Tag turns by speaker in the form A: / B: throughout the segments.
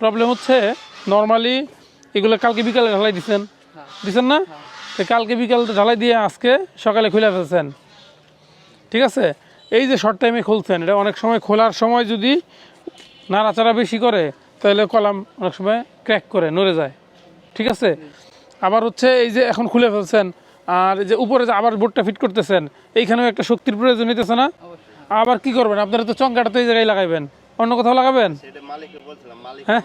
A: Problem হচ্ছে normally এগুলো কালকে বিকালে ঢালাই দিচ্ছেন দিচ্ছেন না? তো কালকে বিকালে ঢালাই দিয়ে আজকে সকালে খুলে ফেলছেন। ঠিক আছে? এই যে শর্ট টাইমে খুলছেন এটা অনেক সময় খোলার সময় যদি নাড়াচাড়া বেশি করে তাহলে কলাম অনেক সময় ক্র্যাক করে নড়ে যায়। ঠিক আছে? আবার হচ্ছে এই যে এখন খুলে ফেলছেন আর এই যে উপরে যে আবার বোর্ডটা ফিট করতেছেন এইখানেও একটা শক্তির প্রয়োজন হইতেছে না? আবার কি করবেন? আপনারা তো চঙ্কাটা তো এই জায়গায় লাগাইবেন। অন্য কোথাও লাগাবেন? হ্যাঁ?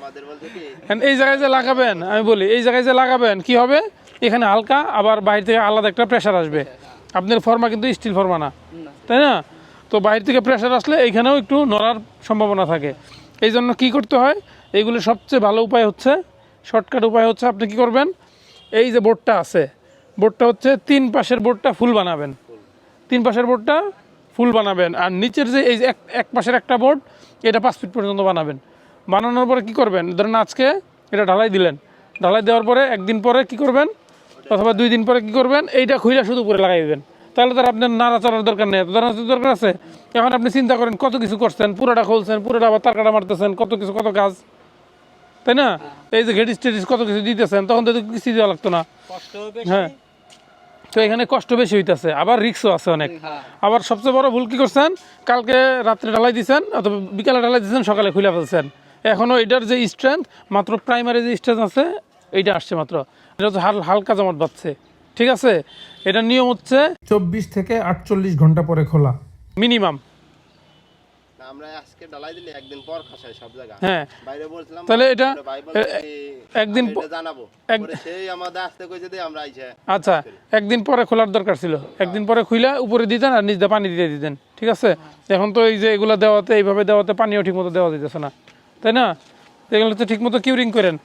A: And এই জায়গায় যে লাগাবেন আমি বলি এই জায়গায় যে লাগাবেন কি হবে? এখানে হালকা আবার বাইরে থেকে আলাদা একটা প্রেশার আসবে। আপনার ফর্মা কিন্তু স্টিল ফর্মা না তাই না? তো বাইরে থেকে প্রেশার আসলে এইখানেও একটু নড়ার সম্ভাবনা থাকে। এই জন্য কী করতে হয়? এইগুলো সবচেয়ে ভালো উপায় হচ্ছে শর্টকাট উপায় হচ্ছে আপনি কি করবেন? এই যে বোর্ডটা আছে বোর্ডটা হচ্ছে তিন পাশের বোর্ডটা ফুল বানাবেন। তিন পাশের বোর্ডটা ফুল বানাবেন। আর নিচের যে এই এক এক পাশের একটা বোর্ড এটা পাঁচ ফিট পর্যন্ত বানাবেন। বানানোর পরে কি করবেন? ধরেন আজকে এটা ঢালাই দিলেন। ঢালাই দেওয়ার পরে একদিন পরে কি করবেন? অথবা দুই দিন পরে কি করবেন? এইটা খুইলা শুধু উপরে লাগাই দেবেন। তাহলে তার আপনার নাড়াচাড়ার দরকার নেই। নাড়াচাড়ার দরকার আছে এখন আপনি চিন্তা করেন কত কিছু করছেন পুরোটা খুলছেন পুরোটা আবার তার কাটা মারতেছেন কত কিছু কত কাজ। তাই না? এই যে ঘেটিস টেটিস কত কিছু দিতেছেন তখন তো কিছু দেওয়া লাগতো না। হ্যাঁ। তো এখানে কষ্ট বেশি হইতেছে। আবার রিক্সও আছে অনেক।
B: হ্যাঁ।
A: আবার সবচেয়ে বড় ভুল কি করছেন? কালকে রাত্রে ঢালাই দিয়েছেন অথবা বিকালে ঢালাই দিয়েছেন সকালে খুলে ফেলছেন। এখনও এটার যে স্ট্রেংথ মাত্র প্রাইমারি যে স্ট্রেংথ আছে এইটা আসছে মাত্র। এটা হচ্ছে হাল হালকা জমাট বাঁধছে। ঠিক আছে? এটা নিয়ম হচ্ছে চব্বিশ থেকে আটচল্লিশ ঘণ্টা পরে খোলা। মিনিমাম।
C: আমরা আজকে ডালাই দিলে একদিন পর খাসাই সব জায়গা।
A: হ্যাঁ।
C: বাইরে বলছিলাম
A: তাহলে এটা
C: পরে ভাই বলছে
A: এ-
C: কি,
A: একদিন
C: আমি
A: প-
C: এটা জানাব। সেই আমাদের আসতে কইছে দিয়ে আমরা আইছে
A: আচ্ছা একদিন পরে খোলার দরকার ছিল। একদিন পরে খুইলা উপরে দিতেন আর নিচ পানি দিয়ে দিতেন ঠিক আছে? এখন তো এই যে এগুলো দেওয়াতে এইভাবে দেওয়াতে পানিও ঠিকমতো দেওয়া দিতেছে না তাই না? এগুলো তো ঠিকমতো কিউরিং করেন।